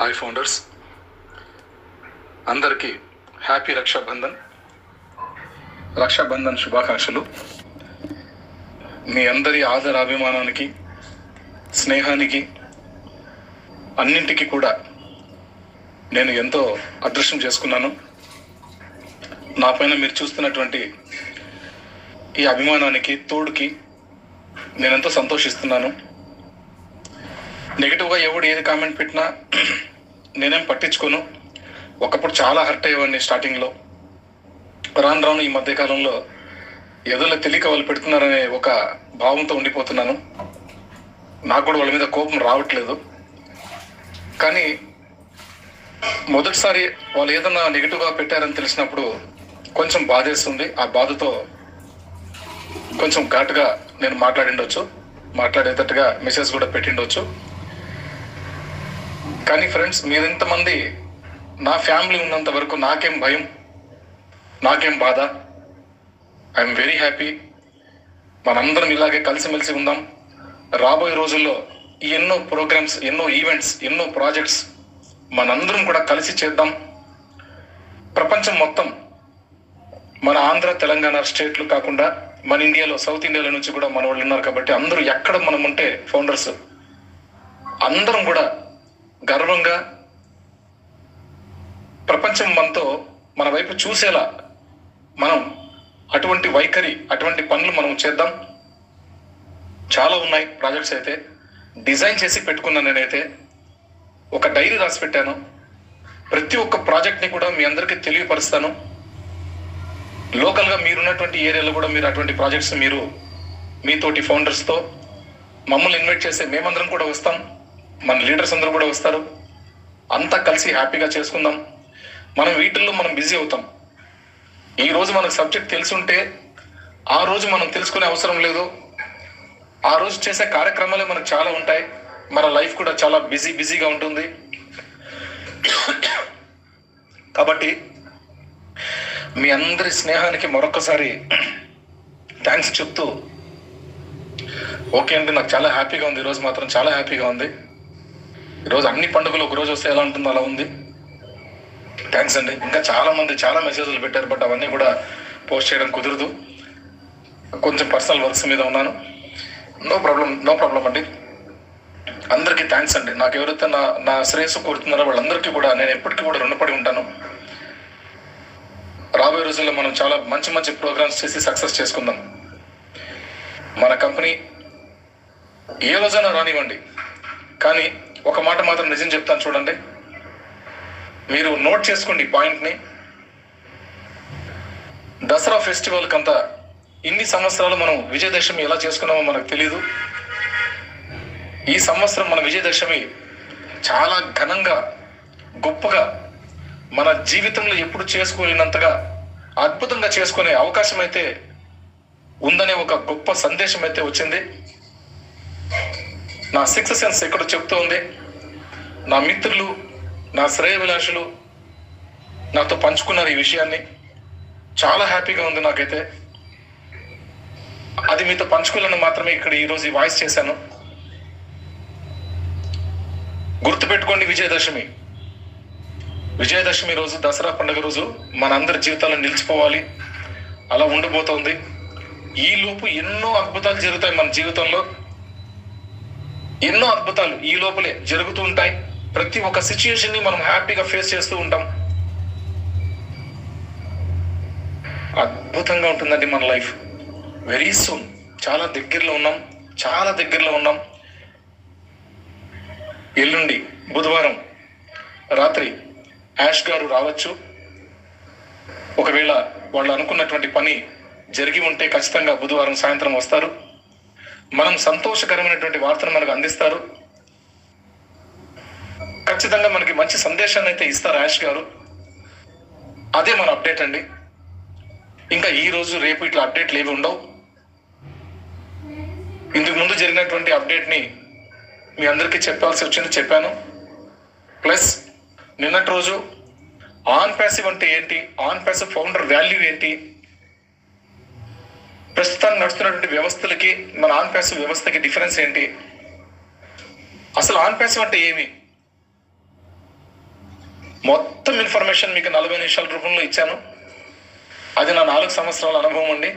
Hi founders అందరికీ happy Rakshabandhan. Rakshabandhan శుభాకాంక్షలు. మీ అందరి ఆదర అభిమానానికి స్నేహానికి అన్నింటికి కూడా నేను ఎంతో అదృష్టం చేసుకున్నాను. నా పైన మీరు చూస్తున్నటువంటి ఈ అభిమానానికి తోడుకి నేను ఎంతో సంతోషిస్తున్నాను నెగిటివ్గా ఎవడు ఏది కామెంట్ పెట్టినా నేనేం పట్టించుకోను. ఒకప్పుడు చాలా హర్ట్ అయ్యేవాడిని స్టార్టింగ్లో రాను రాను ఈ మధ్యకాలంలో ఎదుల తెలియక వాళ్ళు పెడుతున్నారనే ఒక భావంతో ఉండిపోతున్నాను. నాకు కూడా వాళ్ళ మీద కోపం రావట్లేదు. కానీ మొదటిసారి వాళ్ళు ఏదన్నా నెగిటివ్గా పెట్టారని తెలిసినప్పుడు కొంచెం బాధేస్తుంది. ఆ బాధతో కొంచెం ఘాటుగా నేను మాట్లాడిండొచ్చు మాట్లాడేటట్టుగా మెసేజ్ కూడా పెట్టిండొచ్చు. కానీ ఫ్రెండ్స్ మీరింతమంది నా ఫ్యామిలీ ఉన్నంత వరకు నాకేం భయం? నాకేం బాధ? ఐఎమ్ వెరీ హ్యాపీ మనందరం ఇలాగే కలిసిమెలిసి ఉందాం. రాబోయే రోజుల్లో ఎన్నో ప్రోగ్రామ్స్ ఎన్నో ఈవెంట్స్ ఎన్నో ప్రాజెక్ట్స్ మనందరం కూడా కలిసి చేద్దాం. ప్రపంచం మొత్తం మన ఆంధ్ర తెలంగాణ స్టేట్లు కాకుండా మన ఇండియాలో సౌత్ ఇండియాలో నుంచి కూడా మన వాళ్ళు ఉన్నారు కాబట్టి అందరూ ఎక్కడ మనం ఉంటే ఫౌండర్స్ అందరం కూడా గర్వంగా ప్రపంచం మనతో మన వైపు చూసేలా మనం అటువంటి వైఖరి అటువంటి పనులు మనం చేద్దాం. చాలా ఉన్నాయి ప్రాజెక్ట్స్ అయితే. డిజైన్ చేసి పెట్టుకున్నాను నేనైతే. ఒక డైరీ రాసి పెట్టాను ప్రతి ఒక్క ప్రాజెక్ట్ని కూడా మీ అందరికీ తెలియపరుస్తాను. లోకల్గా మీరున్నటువంటి ఏరియాలో కూడా మీరు అటువంటి ప్రాజెక్ట్స్ మీరు మీతోటి ఫౌండర్స్తో మమ్మల్ని ఇన్వైట్ చేస్తే మేమందరం కూడా వస్తాం. మన లీడర్స్ అందరూ కూడా వస్తారు. అంతా కలిసి హ్యాపీగా చేసుకుందాం. మనం వీటిల్లో మనం బిజీ అవుతాం. ఈ రోజు మనకు సబ్జెక్ట్ తెలుసుంటే ఆ రోజు మనం తెలుసుకునే అవసరం లేదు. ఆ రోజు చేసే కార్యక్రమాలే మనకు చాలా ఉంటాయి. మన లైఫ్ కూడా చాలా బిజీ బిజీగా ఉంటుంది. కాబట్టి మీ అందరి స్నేహానికి మరొకసారి థ్యాంక్స్ చెప్తూ ఓకే అండి నాకు చాలా హ్యాపీగా ఉంది. ఈరోజు మాత్రం చాలా హ్యాపీగా ఉంది. ఈరోజు అన్ని పండుగలు ఒక రోజు వస్తే ఎలా ఉంటుందో అలా ఉంది. థ్యాంక్స్ అండి. ఇంకా చాలా మంది చాలా మెసేజ్లు పెట్టారు బట్ అవన్నీ కూడా పోస్ట్ చేయడం కుదరదు. కొంచెం పర్సనల్ వర్క్స్ మీద ఉన్నాను. నో ప్రాబ్లం నో ప్రాబ్లం అండి. అందరికీ థ్యాంక్స్ అండి. నాకు ఎవరైతే నా నా శ్రేయస్సు కోరుతున్నారో వాళ్ళందరికీ కూడా నేను ఎప్పటికీ కూడా రుణపడి ఉంటాను. రాబోయే రోజుల్లో మనం చాలా మంచి మంచి ప్రోగ్రామ్స్ చేసి సక్సెస్ చేసుకుందాం. మన కంపెనీ ఏ రోజైనా రానివ్వండి. కానీ ఒక మాట మాత్రం నిజం చెప్తాను చూడండి. మీరు నోట్ చేసుకోండి ఈ పాయింట్ని. దసరా ఫెస్టివల్ కంతా ఇన్ని సంవత్సరాలు మనం విజయదశమి ఎలా చేసుకున్నామో మనకు తెలియదు ఈ సంవత్సరం మన విజయదశమి చాలా ఘనంగా గొప్పగా మన జీవితంలో ఎప్పుడు చేసుకోలేనంతగా అద్భుతంగా చేసుకునే అవకాశం అయితే ఉందనే ఒక గొప్ప సందేశం అయితే వచ్చింది. నా సిక్స్ సెన్స్ ఎక్కడ చెప్తూ ఉంది? నా మిత్రులు నా శ్రేయభిలాషులు నాతో పంచుకున్నారు ఈ విషయాన్ని. చాలా హ్యాపీగా ఉంది నాకైతే. అది మీతో పంచుకోవాలని మాత్రమే ఇక్కడ ఈరోజు ఈ వాయిస్ చేశాను. గుర్తుపెట్టుకోండి విజయదశమి. విజయదశమి రోజు దసరా పండుగ రోజు మనందరి జీవితాల్లో నిలిచిపోవాలి. అలా ఉండబోతోంది. ఈ లోపు ఎన్నో అద్భుతాలు జరుగుతాయి మన జీవితంలో. ఎన్నో అద్భుతాలు ఈ లోపలే జరుగుతూ ఉంటాయి. ప్రతి ఒక్క సిచ్యుయేషన్ని మనం హ్యాపీగా ఫేస్ చేస్తూ ఉంటాం. అద్భుతంగా ఉంటుందండి మన లైఫ్. వెరీ సూన్ చాలా దగ్గరలో ఉన్నాం. చాలా దగ్గరలో ఉన్నాం. ఎల్లుండి బుధవారం రాత్రి యాష్ గారు రావచ్చు. ఒకవేళ వాళ్ళు అనుకున్నటువంటి పని జరిగి ఉంటే ఖచ్చితంగా బుధవారం సాయంత్రం వస్తారు. మనం సంతోషకరమైనటువంటి వార్తను మనకు అందిస్తారు. ఖచ్చితంగా మనకి మంచి సందేశాన్ని అయితే ఇస్తారు యాష్ గారు. అదే మన అప్డేట్ అండి. ఇంకా ఈ రోజు రేపు ఇట్లా అప్డేట్లు ఏవి ఉండవు. ఇందుకు ముందు జరిగినటువంటి అప్డేట్ని మీ అందరికీ చెప్పాల్సి వచ్చింది చెప్పాను. ప్లస్ నిన్నటి రోజు ఆన్ ప్యాసివ్ అంటే ఏంటి? ఆన్ ప్యాసివ్ ఫౌండర్ వాల్యూ ఏంటి? ప్రస్తుతం నడుస్తున్నటువంటి వ్యవస్థలకి మన ఆన్ ప్యాసివ్ వ్యవస్థకి డిఫరెన్స్ ఏంటి? అసలు ఆన్ ప్యాసివ్ అంటే ఏమి? మొత్తం ఇన్ఫర్మేషన్ మీకు నలభై నిమిషాల రూపంలో ఇచ్చాను. అది నా నాలుగు సంవత్సరాల అనుభవం అండి.